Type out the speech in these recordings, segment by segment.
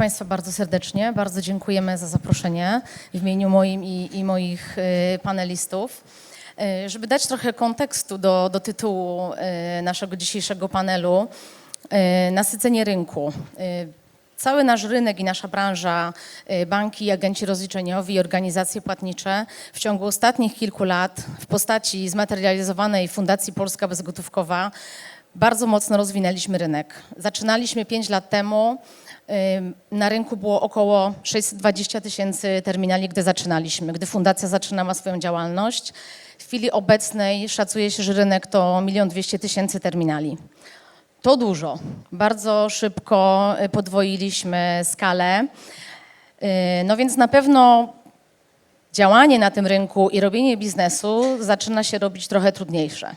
Państwa bardzo serdecznie. Bardzo dziękujemy za zaproszenie w imieniu moim i, i moich y, panelistów. Y, Żeby dać trochę kontekstu do, do tytułu y, naszego dzisiejszego panelu, nasycenie rynku. Y, Cały nasz rynek i nasza branża, y, banki, agenci rozliczeniowi organizacje płatnicze w ciągu ostatnich kilku lat w postaci zmaterializowanej Fundacji Polska Bezgotówkowa bardzo mocno rozwinęliśmy rynek. Zaczynaliśmy 5 lat temu. Ym, Na rynku było około 620 tysięcy terminali, gdy zaczynaliśmy, gdy fundacja zaczynała swoją działalność. W chwili obecnej szacuje się, że rynek to 1 200 tysięcy terminali. To dużo. Bardzo szybko y, podwoiliśmy skalę. Y, No więc na pewno działanie na tym rynku i robienie biznesu zaczyna się robić trochę trudniejsze.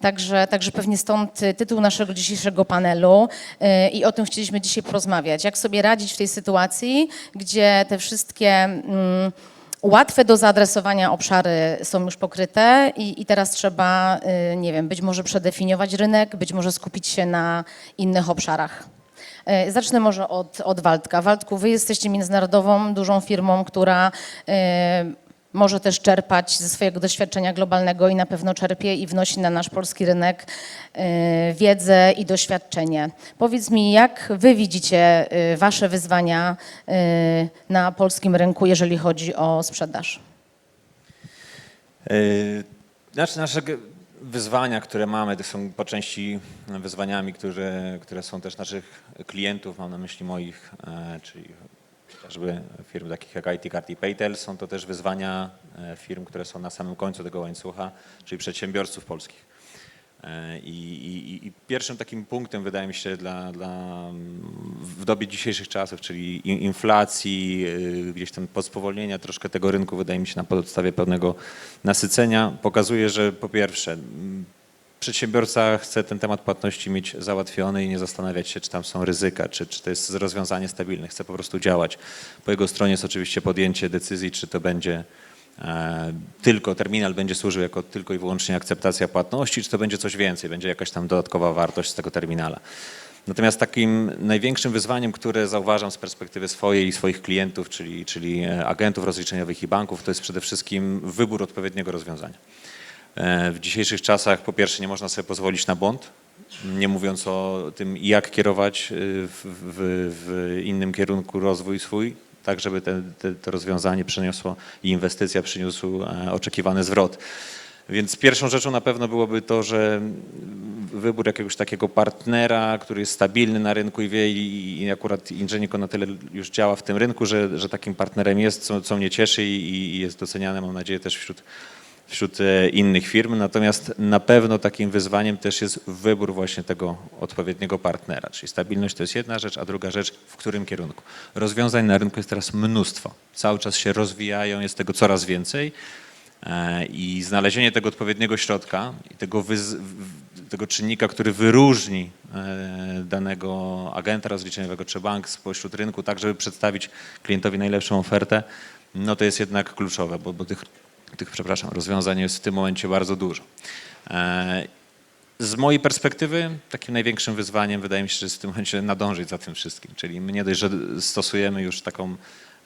Także, także pewnie stąd tytuł naszego dzisiejszego panelu y, i o tym chcieliśmy dzisiaj porozmawiać. Jak sobie radzić w tej sytuacji, gdzie te wszystkie mm, łatwe do zaadresowania obszary są już pokryte i, i teraz trzeba, y, nie wiem, być może przedefiniować rynek, być może skupić się na innych obszarach. E, Zacznę może od, od Waldka. Waldku, wy jesteście międzynarodową, dużą firmą, która e, może też czerpać ze swojego doświadczenia globalnego i na pewno czerpie i wnosi na nasz polski rynek e, wiedzę i doświadczenie. Powiedz mi, jak wy widzicie e, wasze wyzwania e, na polskim rynku, jeżeli chodzi o sprzedaż? Znaczy nasze wyzwania, które mamy, to są po części wyzwaniami, które, które są też naszych klientów, mam na myśli moich, e, czyli chociażby firm takich jak IT Card i Paytel, są to też wyzwania e, firm, które są na samym końcu tego łańcucha, czyli przedsiębiorców polskich. E, I, i, I pierwszym takim punktem, wydaje mi się, dla, dla, w dobie dzisiejszych czasów, czyli in- inflacji, y, gdzieś tam spowolnienia troszkę tego rynku, wydaje mi się, na podstawie pełnego nasycenia, pokazuje, że po pierwsze, m, przedsiębiorca chce ten temat płatności mieć załatwiony i nie zastanawiać się, czy tam są ryzyka, czy, czy to jest rozwiązanie stabilne. Chce po prostu działać. Po jego stronie jest oczywiście podjęcie decyzji, czy to będzie e, tylko terminal będzie służył jako tylko i wyłącznie akceptacja płatności, czy to będzie coś więcej, będzie jakaś tam dodatkowa wartość z tego terminala. Natomiast takim największym wyzwaniem, które zauważam z perspektywy swojej i swoich klientów, czyli, czyli e, agentów rozliczeniowych i banków, to jest przede wszystkim wybór odpowiedniego rozwiązania. E, W dzisiejszych czasach po pierwsze nie można sobie pozwolić na błąd, nie mówiąc o tym jak kierować y, w, w, w innym kierunku rozwój swój, tak żeby te, te, to rozwiązanie przyniosło i inwestycja przyniósł e, oczekiwany zwrot. Więc pierwszą rzeczą na pewno byłoby to, że wybór jakiegoś takiego partnera, który jest stabilny na rynku i wie i, i akurat Ingenico na tyle już działa w tym rynku, że, że takim partnerem jest, co, co mnie cieszy i, i jest doceniane mam nadzieję też wśród wśród e, innych firm, natomiast na pewno takim wyzwaniem też jest wybór właśnie tego odpowiedniego partnera, czyli stabilność to jest jedna rzecz, a druga rzecz w którym kierunku. Rozwiązań na rynku jest teraz mnóstwo, cały czas się rozwijają, jest tego coraz więcej e, i znalezienie tego odpowiedniego środka i tego, tego czynnika, który wyróżni e, danego agenta rozliczeniowego czy bank spośród rynku, tak żeby przedstawić klientowi najlepszą ofertę, no to jest jednak kluczowe, bo, bo tych tych, przepraszam, rozwiązań jest w tym momencie bardzo dużo. E, Z mojej perspektywy takim największym wyzwaniem wydaje mi się, że jest w tym momencie nadążyć za tym wszystkim. Czyli my nie dość, że stosujemy już taką,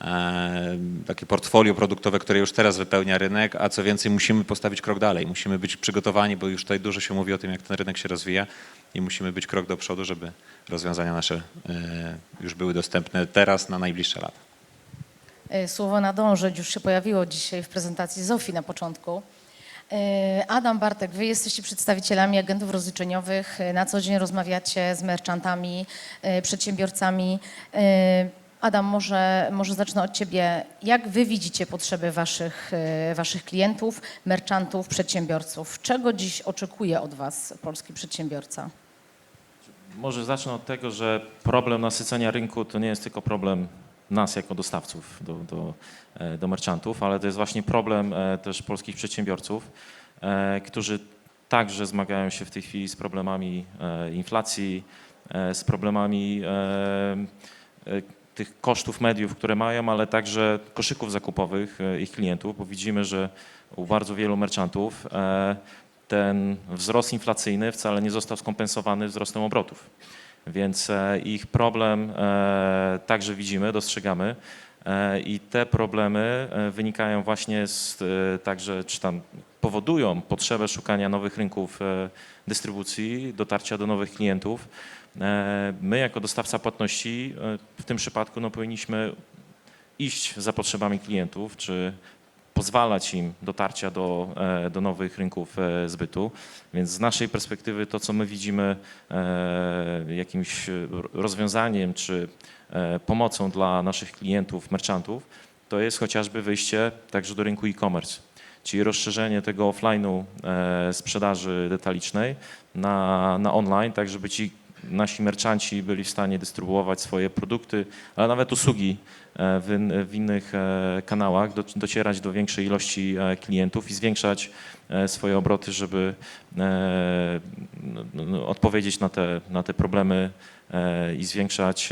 e, takie portfolio produktowe, które już teraz wypełnia rynek, a co więcej musimy postawić krok dalej. Musimy być przygotowani, bo już tutaj dużo się mówi o tym, jak ten rynek się rozwija i musimy być krok do przodu, żeby rozwiązania nasze e, już były dostępne teraz na najbliższe lata. E, Słowo nadążyć już się pojawiło dzisiaj w prezentacji Zofii na początku. E, Adam Bartek, wy jesteście przedstawicielami agentów rozliczeniowych, e, na co dzień rozmawiacie z merchantami, przedsiębiorcami. Adam, może, może zacznę od ciebie. Jak wy widzicie potrzeby waszych, waszych klientów, merchantów, przedsiębiorców? Czego dziś oczekuje od was polski przedsiębiorca? Może zacznę od tego, że problem nasycenia rynku to nie jest tylko problem nas jako dostawców do, do, e, do merchantów, ale to jest właśnie problem e, też polskich przedsiębiorców, e, którzy także zmagają się w tej chwili z problemami inflacji, z problemami tych kosztów mediów, które mają, ale także koszyków zakupowych ich klientów, bo widzimy, że u bardzo wielu merchantów ten wzrost inflacyjny wcale nie został skompensowany wzrostem obrotów. Więc e, ich problem e, także widzimy, dostrzegamy. E, I te problemy wynikają właśnie z także, czy tam powodują potrzebę szukania nowych rynków dystrybucji, dotarcia do nowych klientów. My jako dostawca płatności w tym przypadku no, powinniśmy iść za potrzebami klientów, czy pozwalać im dotarcia do, e, do nowych rynków e, zbytu. Więc z naszej perspektywy to, co my widzimy e, jakimś rozwiązaniem czy pomocą dla naszych klientów, merchantów, to jest chociażby wyjście także do rynku e-commerce, czyli rozszerzenie tego offline'u sprzedaży detalicznej na, na online, tak żeby ci nasi merchanci byli w stanie dystrybuować swoje produkty, ale nawet usługi e, w, w innych e, kanałach, do, docierać do większej ilości e, klientów i zwiększać swoje obroty, żeby e, no, no, odpowiedzieć na te, na te problemy i zwiększać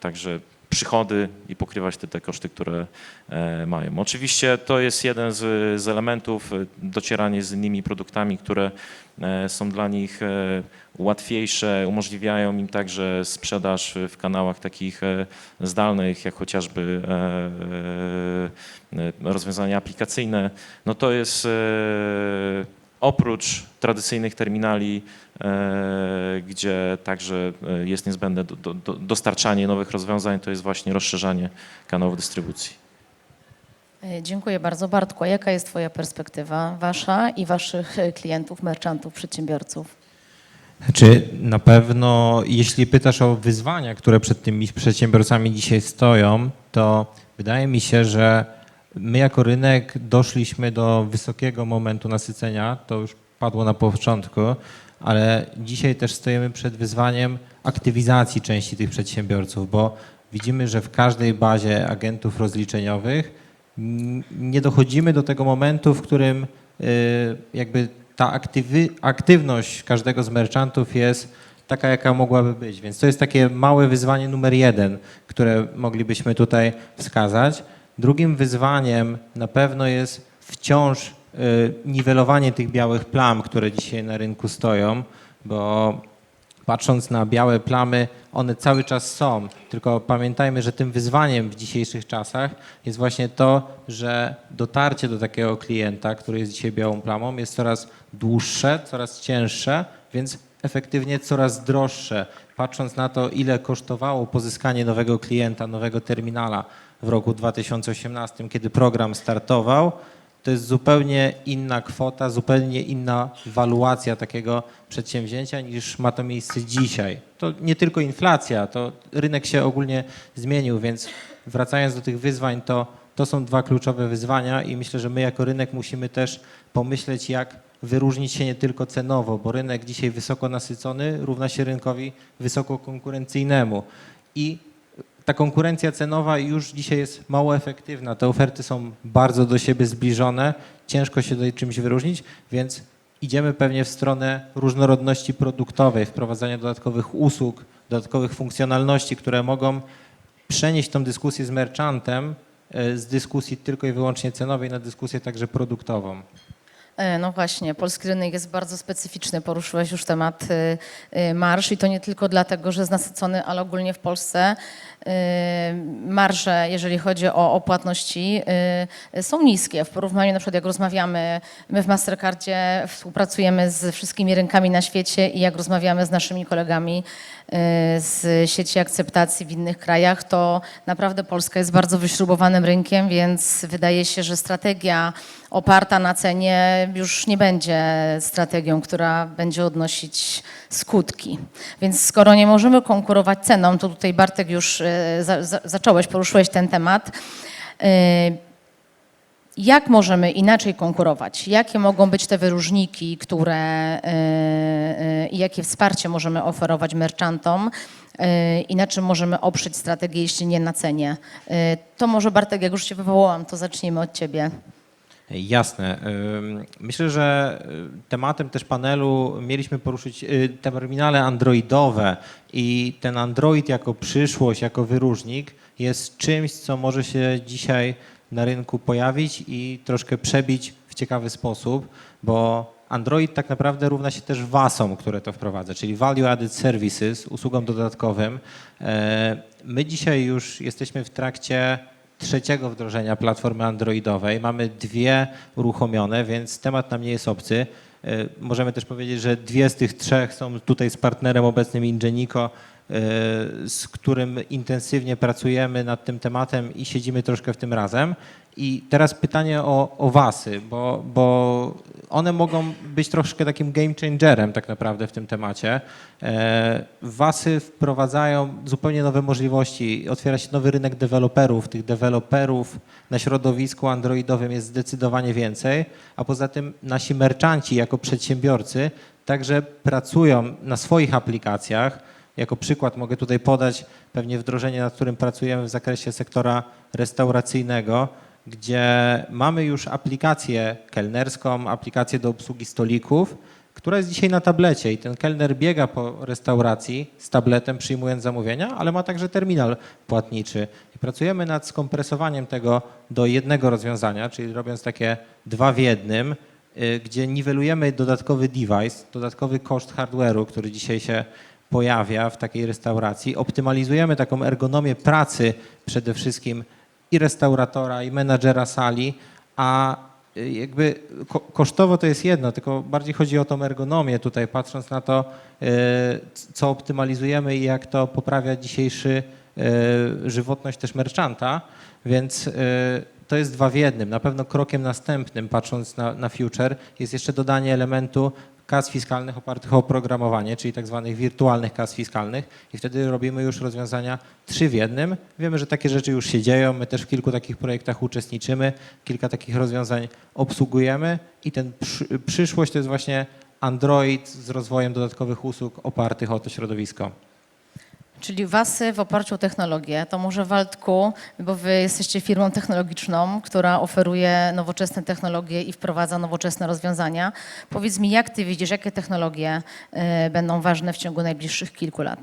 także przychody i pokrywać te, te koszty, które e, mają. Oczywiście to jest jeden z, z elementów, e, docieranie z innymi produktami, które e, są dla nich łatwiejsze, umożliwiają im także sprzedaż w kanałach takich zdalnych, jak chociażby rozwiązania aplikacyjne. No to jest oprócz tradycyjnych terminali, e, gdzie także e, jest niezbędne do, do, do, dostarczanie nowych rozwiązań, to jest właśnie rozszerzanie kanałów dystrybucji. E, Dziękuję bardzo. Bartku, a jaka jest Twoja perspektywa, Wasza i Waszych klientów, merchantów, przedsiębiorców? Czy na pewno, jeśli pytasz o wyzwania, które przed tymi przedsiębiorcami dzisiaj stoją, to wydaje mi się, że my jako rynek doszliśmy do wysokiego momentu nasycenia, to już padło na początku, ale dzisiaj też stoimy przed wyzwaniem aktywizacji części tych przedsiębiorców, bo widzimy, że w każdej bazie agentów rozliczeniowych nie dochodzimy do tego momentu, w którym y, jakby ta aktywy, aktywność każdego z merchantów jest taka, jaka mogłaby być. Więc to jest takie małe wyzwanie numer jeden, które moglibyśmy tutaj wskazać. Drugim wyzwaniem na pewno jest wciąż y, niwelowanie tych białych plam, które dzisiaj na rynku stoją, bo patrząc na białe plamy, one cały czas są. Tylko pamiętajmy, że tym wyzwaniem w dzisiejszych czasach jest właśnie to, że dotarcie do takiego klienta, który jest dzisiaj białą plamą, jest coraz dłuższe, coraz cięższe, więc efektywnie coraz droższe. Patrząc na to, ile kosztowało pozyskanie nowego klienta, nowego terminala w roku 2018, kiedy program startował, to jest zupełnie inna kwota, zupełnie inna waluacja takiego przedsięwzięcia niż ma to miejsce dzisiaj. To nie tylko inflacja, to rynek się ogólnie zmienił, więc wracając do tych wyzwań, to, to są dwa kluczowe wyzwania i myślę, że my jako rynek musimy też pomyśleć, jak wyróżnić się nie tylko cenowo, bo rynek dzisiaj wysoko nasycony równa się rynkowi wysoko konkurencyjnemu. I ta konkurencja cenowa już dzisiaj jest mało efektywna. Te oferty są bardzo do siebie zbliżone, ciężko się tutaj czymś wyróżnić, więc idziemy pewnie w stronę różnorodności produktowej, wprowadzania dodatkowych usług, dodatkowych funkcjonalności, które mogą przenieść tą dyskusję z merchantem e, z dyskusji tylko i wyłącznie cenowej na dyskusję także produktową. E, No właśnie, polski rynek jest bardzo specyficzny. Poruszyłeś już temat y, y, marsz i to nie tylko dlatego, że jest nasycony, ale ogólnie w Polsce y, marże, jeżeli chodzi o, o płatności, są niskie. W porównaniu na przykład jak rozmawiamy, my w Mastercardzie współpracujemy z wszystkimi rynkami na świecie i jak rozmawiamy z naszymi kolegami z sieci akceptacji w innych krajach, to naprawdę Polska jest bardzo wyśrubowanym rynkiem, więc wydaje się, że strategia oparta na cenie już nie będzie strategią, która będzie odnosić skutki. Więc skoro nie możemy konkurować ceną, to tutaj Bartek już e, za, za, zacząłeś, poruszyłeś ten temat. Jak możemy inaczej konkurować? Jakie mogą być te wyróżniki, które e, e, i jakie wsparcie możemy oferować merchantom? e, I na czym możemy oprzeć strategię, jeśli nie na cenie? To może Bartek, jak już Cię wywołałam, to zacznijmy od Ciebie. Jasne. Myślę, że tematem też panelu mieliśmy poruszyć terminale androidowe i ten Android jako przyszłość, jako wyróżnik jest czymś, co może się dzisiaj na rynku pojawić i troszkę przebić w ciekawy sposób, bo Android tak naprawdę równa się też WASom, które to wprowadza, czyli Value Added Services, usługom dodatkowym. E, My dzisiaj już jesteśmy w trakcie trzeciego wdrożenia platformy androidowej. Mamy dwie uruchomione, więc temat nam nie jest obcy. E, Możemy też powiedzieć, że dwie z tych trzech są tutaj z partnerem obecnym Ingenico, z którym intensywnie pracujemy nad tym tematem i siedzimy troszkę w tym razem. I teraz pytanie o, o wasy, bo, bo one mogą być troszkę takim game changerem tak naprawdę w tym temacie. E, wasy wprowadzają zupełnie nowe możliwości, otwiera się nowy rynek deweloperów. Tych deweloperów na środowisku androidowym jest zdecydowanie więcej, a poza tym nasi merchanci jako przedsiębiorcy także pracują na swoich aplikacjach. Jako przykład mogę tutaj podać pewnie wdrożenie, nad którym pracujemy w zakresie sektora restauracyjnego, gdzie mamy już aplikację kelnerską, aplikację do obsługi stolików, która jest dzisiaj na tablecie i ten kelner biega po restauracji z tabletem przyjmując zamówienia, ale ma także terminal płatniczy. I pracujemy nad skompresowaniem tego do jednego rozwiązania, czyli robiąc takie dwa w jednym, y, gdzie niwelujemy dodatkowy device, dodatkowy koszt hardware'u, który dzisiaj się pojawia w takiej restauracji. Optymalizujemy taką ergonomię pracy przede wszystkim i restauratora, i menadżera sali, a y, jakby ko- kosztowo to jest jedno, tylko bardziej chodzi o tą ergonomię tutaj, patrząc na to, y, co optymalizujemy i jak to poprawia dzisiejszy y, żywotność też merchanta, więc to jest dwa w jednym. Na pewno krokiem następnym, patrząc na, na future, jest jeszcze dodanie elementu kas fiskalnych opartych o oprogramowanie, czyli tak zwanych wirtualnych kas fiskalnych i wtedy robimy już rozwiązania trzy w jednym. Wiemy, że takie rzeczy już się dzieją, my też w kilku takich projektach uczestniczymy, kilka takich rozwiązań obsługujemy i ten przy, przyszłość to jest właśnie Android z rozwojem dodatkowych usług opartych o to środowisko. Czyli wasy w oparciu o technologię. To może Waldku, bo wy jesteście firmą technologiczną, która oferuje nowoczesne technologie i wprowadza nowoczesne rozwiązania. Powiedz mi, jak ty widzisz, jakie technologie y, będą ważne w ciągu najbliższych kilku lat?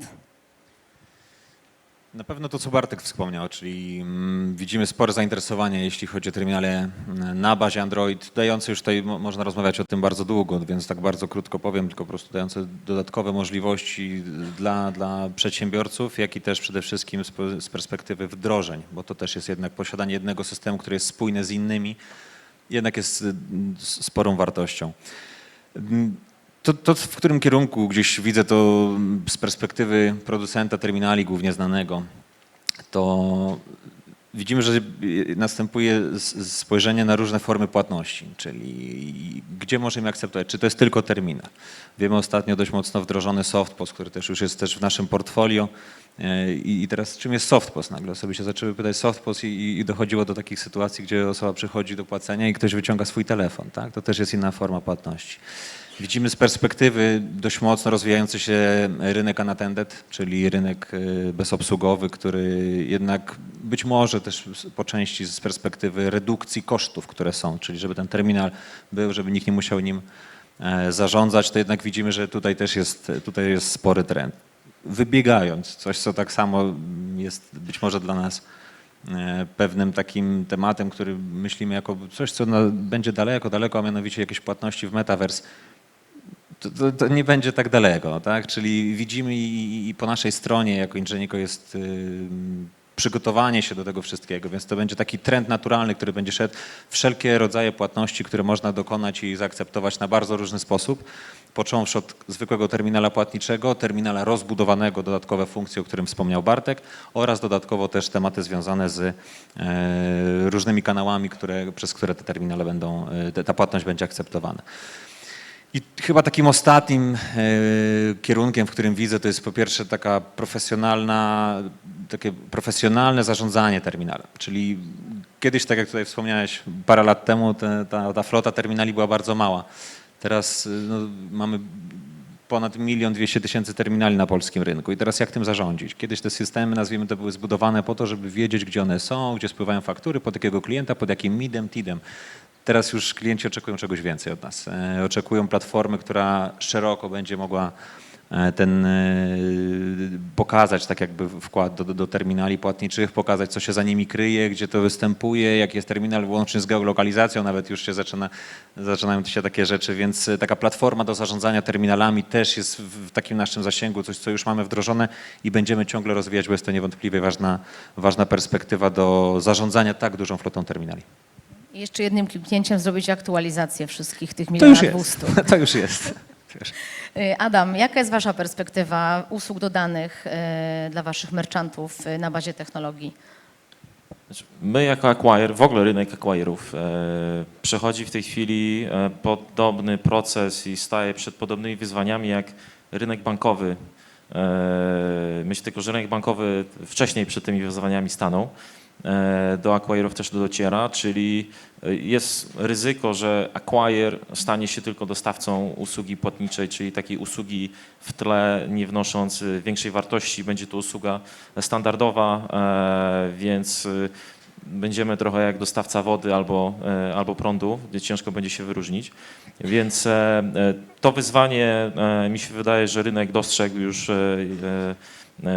Na pewno to, co Bartek wspomniał, czyli mm, widzimy spore zainteresowanie, jeśli chodzi o terminale mm, na bazie Android, dające już tutaj, mo- można rozmawiać o tym bardzo długo, więc tak bardzo krótko powiem, tylko po prostu dające dodatkowe możliwości dla, dla przedsiębiorców, jak i też przede wszystkim z, perspektywy wdrożeń, bo to też jest jednak posiadanie jednego systemu, który jest spójny z innymi, jednak jest s- sporą wartością. To, to, w którym kierunku gdzieś widzę to z perspektywy producenta terminali głównie znanego, to widzimy, że następuje spojrzenie na różne formy płatności, czyli gdzie możemy akceptować, czy to jest tylko terminal. Wiemy ostatnio dość mocno wdrożony SoftPOS, który też już jest też w naszym portfolio. E, I teraz czym jest SoftPOS? Nagle osoby się zaczęły pytać SoftPOS i, i dochodziło do takich sytuacji, gdzie osoba przychodzi do płacenia i ktoś wyciąga swój telefon. Tak? To też jest inna forma płatności. Widzimy z perspektywy dość mocno rozwijający się rynek unattended, czyli rynek y, bezobsługowy, który jednak być może też po części z perspektywy redukcji kosztów, które są, czyli żeby ten terminal był, żeby nikt nie musiał nim e, zarządzać, to jednak widzimy, że tutaj też jest, tutaj jest spory trend. Wybiegając, coś co tak samo jest być może dla nas e, pewnym takim tematem, który myślimy jako coś, co będzie daleko, daleko, a mianowicie jakieś płatności w metaverse to, to, to nie będzie tak daleko, tak? Czyli widzimy i, i po naszej stronie jako Ingeniko jest y, przygotowanie się do tego wszystkiego, więc to będzie taki trend naturalny, który będzie szedł. Wszelkie rodzaje płatności, które można dokonać i zaakceptować na bardzo różny sposób, począwszy od zwykłego terminala płatniczego, terminala rozbudowanego, dodatkowe funkcje, o którym wspomniał Bartek oraz dodatkowo też tematy związane z e, różnymi kanałami, które, przez które te terminale będą, te- ta płatność będzie akceptowana. I chyba takim ostatnim e, kierunkiem, w którym widzę, to jest po pierwsze taka profesjonalna, takie profesjonalne zarządzanie terminalem. Czyli kiedyś, tak jak tutaj wspomniałeś, parę lat temu te, ta, ta flota terminali była bardzo mała. Teraz y, no, mamy ponad milion dwieście tysięcy terminali na polskim rynku. I teraz jak tym zarządzić? Kiedyś te systemy, nazwijmy to, były zbudowane po to, żeby wiedzieć, gdzie one są, gdzie spływają faktury, pod jakiego klienta, pod jakim midem, tidem. Teraz już klienci oczekują czegoś więcej od nas. E, Oczekują platformy, która szeroko będzie mogła e, ten e, pokazać tak jakby wkład do, do, terminali płatniczych, pokazać co się za nimi kryje, gdzie to występuje, jaki jest terminal włącznie z geolokalizacją, nawet już się zaczyna, zaczynają się takie rzeczy, więc taka platforma do zarządzania terminalami też jest w takim naszym zasięgu, coś co już mamy wdrożone i będziemy ciągle rozwijać, bo jest to niewątpliwie ważna, ważna perspektywa do zarządzania tak dużą flotą terminali. I jeszcze jednym kliknięciem zrobić aktualizację wszystkich tych To już jest. To już jest. Y, Adam, jaka jest Wasza perspektywa usług dodanych y, dla Waszych merchantów y, na bazie technologii? Znaczy, My jako acquire, w ogóle rynek acquire'ów e, przechodzi w tej chwili e, podobny proces i staje przed podobnymi wyzwaniami jak rynek bankowy. E, myślę tylko, że rynek bankowy wcześniej przed tymi wyzwaniami stanął. E, do acquire'ów też dociera, czyli e, jest ryzyko, że acquire stanie się tylko dostawcą usługi płatniczej, czyli takiej usługi w tle, nie wnosząc e, większej wartości. Będzie to usługa standardowa, więc będziemy trochę jak dostawca wody albo, albo prądu, gdzie ciężko będzie się wyróżnić. Więc to wyzwanie mi się wydaje, że rynek dostrzegł już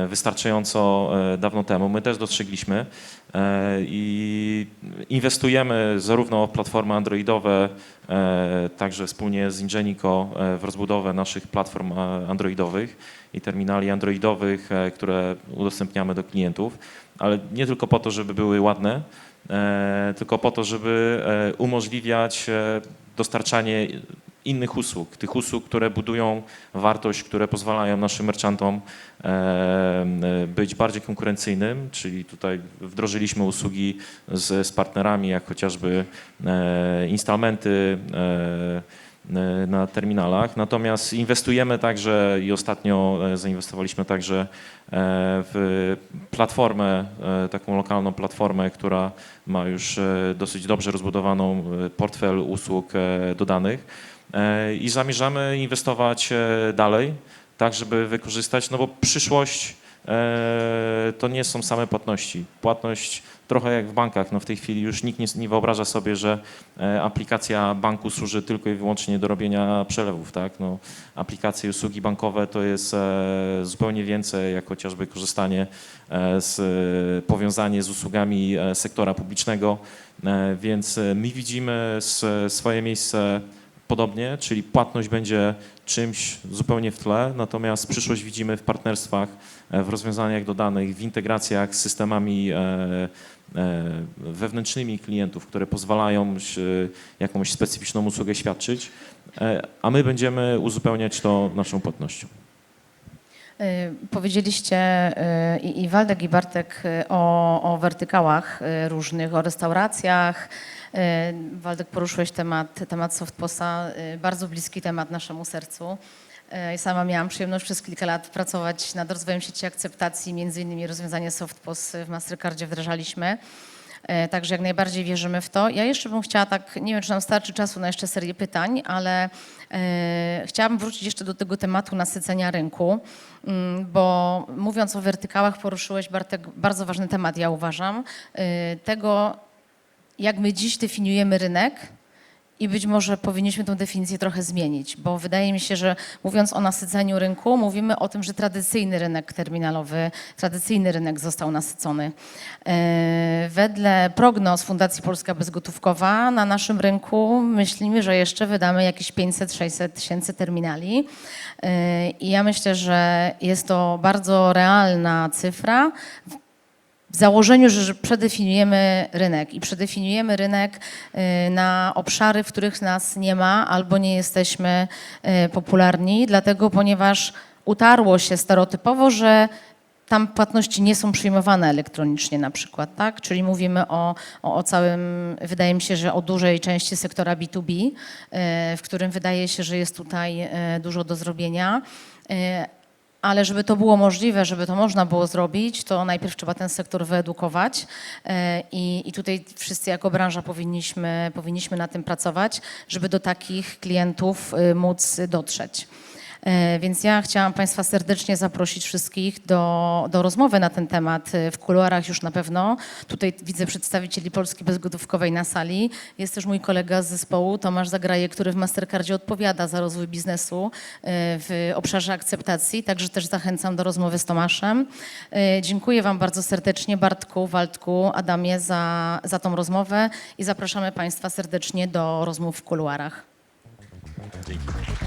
wystarczająco e, dawno temu. My też dostrzegliśmy e, i inwestujemy zarówno w platformy androidowe, e, także wspólnie z Ingenico e, w rozbudowę naszych platform e, androidowych i terminali androidowych, e, które udostępniamy do klientów, ale nie tylko po to, żeby były ładne, e, tylko po to, żeby e, umożliwiać e, dostarczanie innych usług, tych usług, które budują wartość, które pozwalają naszym merchantom e, e, być bardziej konkurencyjnym, czyli tutaj wdrożyliśmy usługi z, z partnerami, jak chociażby e, instalmenty e, na terminalach. Natomiast inwestujemy także i ostatnio zainwestowaliśmy także w platformę, taką lokalną platformę, która ma już dosyć dobrze rozbudowaną portfel usług dodanych i zamierzamy inwestować e, dalej, tak żeby wykorzystać, no bo przyszłość e, to nie są same płatności. Płatność trochę jak w bankach, no w tej chwili już nikt nie, nie wyobraża sobie, że e, aplikacja banku służy tylko i wyłącznie do robienia przelewów, tak? No, aplikacje i usługi bankowe to jest e, zupełnie więcej, jak chociażby korzystanie e, z, e, powiązanie z usługami e, sektora publicznego, e, więc e, my widzimy swoje miejsce podobnie, czyli płatność będzie czymś zupełnie w tle, natomiast przyszłość widzimy w partnerstwach, e, w rozwiązaniach dodanych, w integracjach z systemami e, e, wewnętrznymi klientów, które pozwalają jakąś specyficzną usługę świadczyć, a my będziemy uzupełniać to naszą płatnością. Powiedzieliście i Waldek i Bartek o, o wertykałach różnych, o restauracjach. Y, Waldek poruszyłeś temat, temat softposa, y, bardzo bliski temat naszemu sercu. Y, Ja sama miałam przyjemność przez kilka lat pracować nad rozwojem sieci akceptacji, między innymi rozwiązanie softpos w Mastercardzie wdrażaliśmy. Także jak najbardziej wierzymy w to. Ja jeszcze bym chciała tak, nie wiem, czy nam starczy czasu na jeszcze serię pytań, ale e, chciałabym wrócić jeszcze do tego tematu nasycenia rynku, mm, bo mówiąc o wertykałach poruszyłeś Bartek, bardzo ważny temat, ja uważam, e, tego jak my dziś definiujemy rynek i być może powinniśmy tę definicję trochę zmienić, bo wydaje mi się, że mówiąc o nasyceniu rynku, mówimy o tym, że tradycyjny rynek terminalowy, tradycyjny rynek został nasycony. E, Wedle prognoz Fundacji Polska Bezgotówkowa na naszym rynku myślimy, że jeszcze wydamy jakieś 500-600 tysięcy terminali. E, I ja myślę, że jest to bardzo realna cyfra w założeniu, że przedefiniujemy rynek i przedefiniujemy rynek y, na obszary, w których nas nie ma albo nie jesteśmy y, popularni, dlatego ponieważ utarło się stereotypowo, że tam płatności nie są przyjmowane elektronicznie na przykład, tak? Czyli mówimy o, o, o całym, wydaje mi się, że o dużej części sektora B2B, y, w którym wydaje się, że jest tutaj dużo do zrobienia. Ale żeby to było możliwe, żeby to można było zrobić, to najpierw trzeba ten sektor wyedukować e, i, i tutaj wszyscy jako branża powinniśmy, powinniśmy na tym pracować, żeby do takich klientów y, móc dotrzeć. E, Więc ja chciałam Państwa serdecznie zaprosić wszystkich do, do rozmowy na ten temat e, w kuluarach już na pewno. Tutaj widzę przedstawicieli Polski Bezgotówkowej na sali. Jest też mój kolega z zespołu, Tomasz Zagraje, który w Mastercardzie odpowiada za rozwój biznesu e, w obszarze akceptacji, także też zachęcam do rozmowy z Tomaszem. Dziękuję Wam bardzo serdecznie, Bartku, Waldku, Adamie, za, za tą rozmowę i zapraszamy Państwa serdecznie do rozmów w kuluarach. Dzięki.